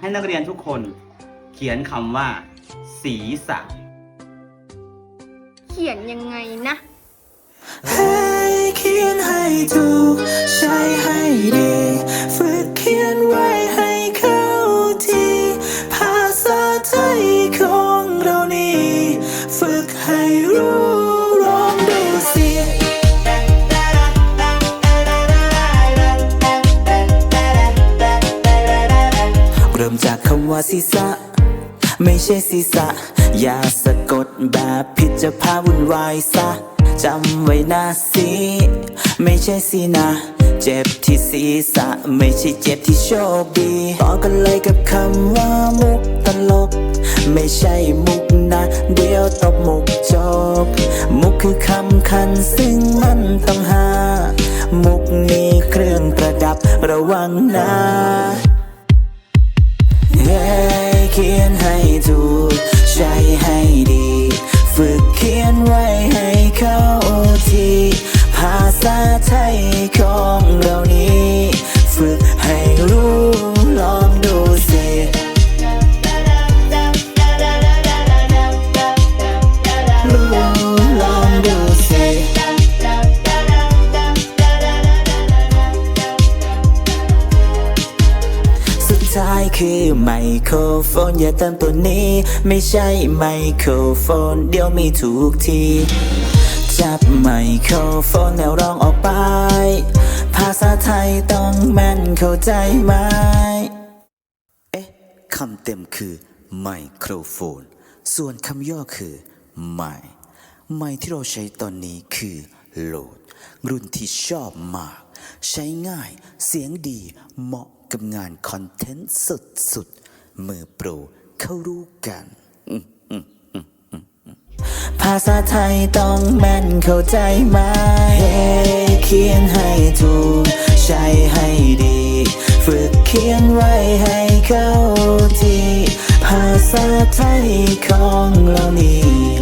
ให้นักเรียนทุกคนเขียนคำว่า ศีรษะ เขียนยังไงนะ ให้เขียนให้ถูกใเริ่มจากคำว่าศีรษะ ไม่ใช่ศีรษะ อย่าสะกดแบบผิดจะพาวุ่นวายซะจำไว้นะสิไม่ใช่สินะ เจ็บที่ศีรษะ ไม่ใช่เจ็บที่โชคดีต่อกันเลยกับคำว่ามุกตลก ไม่ใช่มุกนะเดี๋ยวตบมุกจบ มุกคือคำคันซึ่งมันต้องหา มุกมีเครื่องประดับระวังนะ นให้ถูก ใช้ให้ดี ฝึกเขียนไว้ให้เข้าที ภาษาไทยของเรานี้ ฝึก คือไมโครโฟน อย่าเติมตัวนี้ ไม่ใช่ไมโครโฟน เดี๋ยวมีถูกที จับไมโครโฟนแล้วร้องออกไป ภาษาไทยต้องแม่นเข้าใจไหม เอ๊ะคำเต็มคือไมโครโฟน ส่วนคำย่อคือไมค์ไมค์ที่เราใช้ตอนนี้คือโหลด รุ่นที่ชอบมาก ใช้ง่ายเสียงดีเหมาะ กับงานคอนเทนต์สุดๆ มือโปรเขารู้กันภาษาไทยต้องแม่นเข้าใจไหมเฮ้เขียนให้ถูก ใช้ให้ดี ฝึกเขียนไว้ให้เข้าทีภาษาไทยของเรานี้